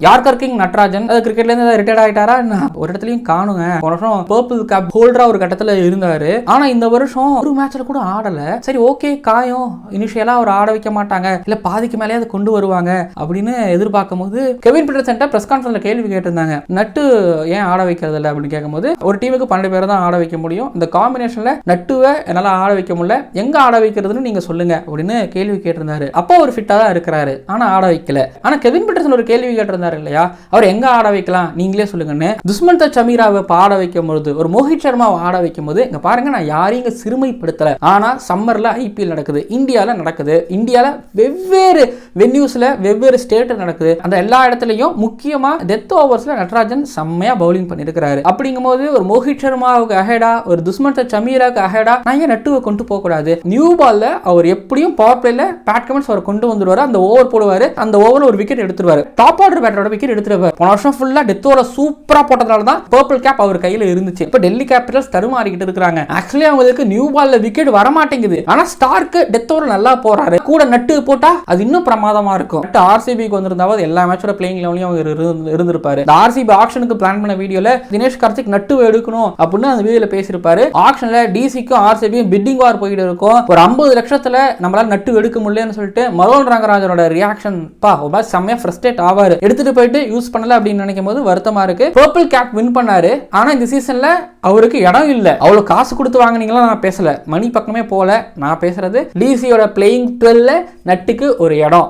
Yorker king Natarajan. அது கிரிக்கெட்ல இருந்து ரிட்டையர்ட் ஆயிட்டாரா? ஒரு இடத்துலயும் காணுங்க. போன வருஷம் பர்பிள் கேப் ஹோல்டரா ஒரு கட்டத்துல இருந்தாரு. ஆனா இந்த வருஷம் ஒரு மேட்ச்ல கூட ஆடல. சரி ஓகே காயம். இனிஷியலா அவர் ஆட வைக்க மாட்டாங்க. இல்ல பாதிக்கு மேலே அதை கொண்டு வருவாங்க அப்படின்னு எதிர்பார்க்கும் போது கெவின் பீட்டர்சன்ட்ட பிரஸ் கான்ஃபரன்ஸ்ல கேள்வி கேட்டிருந்தாங்க. நட்டு ஏன் ஆட வைக்கிறது இல்லை? அப்படின்னு கேட்கும்போது ஒரு டீமுக்கு பன்னெண்டு பேர் தான் ஆட வைக்க முடியும். இந்த காம்பினேஷன்ல நட்டுவை என்னால ஆட வைக்க முடியல. எங்க ஆட வைக்கிறதுன்னு நீங்க சொல்லுங்க அப்படின்னு கேள்வி கேட்டிருந்தாரு. அப்போ ஒரு ஃபிட்டா தான் இருக்கிறாரு. ஆனா ஆட வைக்கல. ஆனா கெவின் பீட்டர்சன் ஒரு கேள்வி கேட்டிருந்தாரு. இல்லையா? அவர் எங்க ஆட வைக்கலாம்? நீங்களே சொல்லுங்கன்னு துஷ்மந்த சமீராவை ஆட வைக்கும் பொழுது ஒரு மோஹித் சர்மாவை ஆட வைக்கும் போது இங்கே பாருங்க நான் யாரையும் சிறுமைப்படுத்தலை சிறுமைப்படுத்தல. ஆனா சம்மர்ல ஐபிஎல் நடக்குது இந்தியால நடக்குது. இந்தியால வெவ்வேறு வென்யூஸில் வெவ்வேறு ஸ்டேட் நடக்குது. அந்த எல்லா இடத்துலையும் முக்கியமாக டெத் ஓவர்ஸில் நட்ராஜன் செம்மையா பவுலிங் பண்ணிருக்கிறாரு. அப்படிங்கும்போது ஒரு மோஹித் சர்மாவுக்கு அஹேடா ஒரு துஷ்மந்த சமீராவுக்கு அஹேடா நான் ஏன் நட்டுவை கொண்டு போகக்கூடாது? நியூ பாலில் அவர் எப்படியும் பவர் பிளேல பேட் கமெண்ட்ஸ் அவர் கொண்டு வந்துடுவார் அந்த ஓவர் போடுவார். அந்த ஓவர் ஒரு விக்கெட் எடுத்துருவாரு. டாப் ஆர்டர் பேட்டரோட விக்கெட் எடுத்துருவார். போன வருஷம் ஃபுல்லாக டெத் ஓவர் சூப்பராக போட்டதால தான் பர்பிள் கேப் அவர் கையில் இருந்துச்சு. இப்போ டெல்லி கேபிட்டல்ஸ் தருமாறிக்கிட்டு இருக்கிறாங்க. ஆக்சுவலி அவங்களுக்கு நியூ பாலில் விக்கெட் வர மாட்டேங்குது ஸ்டார்க்கு டெத் ஓவர் நல்லா போறாரு. கூட நட்டு போட்டா அது இன்னும் பிரமாதமா இருக்கும். பட் ஆர்சிபிக்கு வந்திருந்தாவது எல்லா மேட்சோட பிளேயிங் லெவலையும் அவர் இருந்து- இருந்திருப்பாரு. இந்த ஆர்சிபி ஆக்ஷனுக்கு பிளான் பண்ண வீடியோல தினேஷ் கார்த்திக் நட்டு எடுக்கணும் அப்படின்னு அந்த வீடியோல பேசியிருப்பாரு. ஆக்ஷன்ல டிசிக்கும் ஆர்சிபியும் பிட்டிங் வார் போயிட்டு இருக்கும். ஒரு ஐம்பது லட்சத்துல நம்மளால நட்டு எடுக்க முடியலன்னு சொல்லிட்டு மரோன் ரங்கராஜனோட ரியாக்ஷன் பா ஒரு மாதிரி செம்மையா ஃப்ரஸ்ட்ரேட் ஆவாரு. எடுத்துட்டு போயிட்டு யூஸ் பண்ணல அப்படின்னு நினைக்கும் போது வருத்தமா இருக்கு. பர்பிள் கேப் வின் பண்ணாரு. ஆனா இந்த சீசன்ல அவருக்கு இடம் இல்ல. அவ்வளவு காசு கொடுத்து வாங்கினீங்களா நான் பேசல. மணி பக்கமே போல நான் பேசுறது டிசியோட பிளேயிங் டுவெல்ல நட்டுக்கு ஒரு இடம்.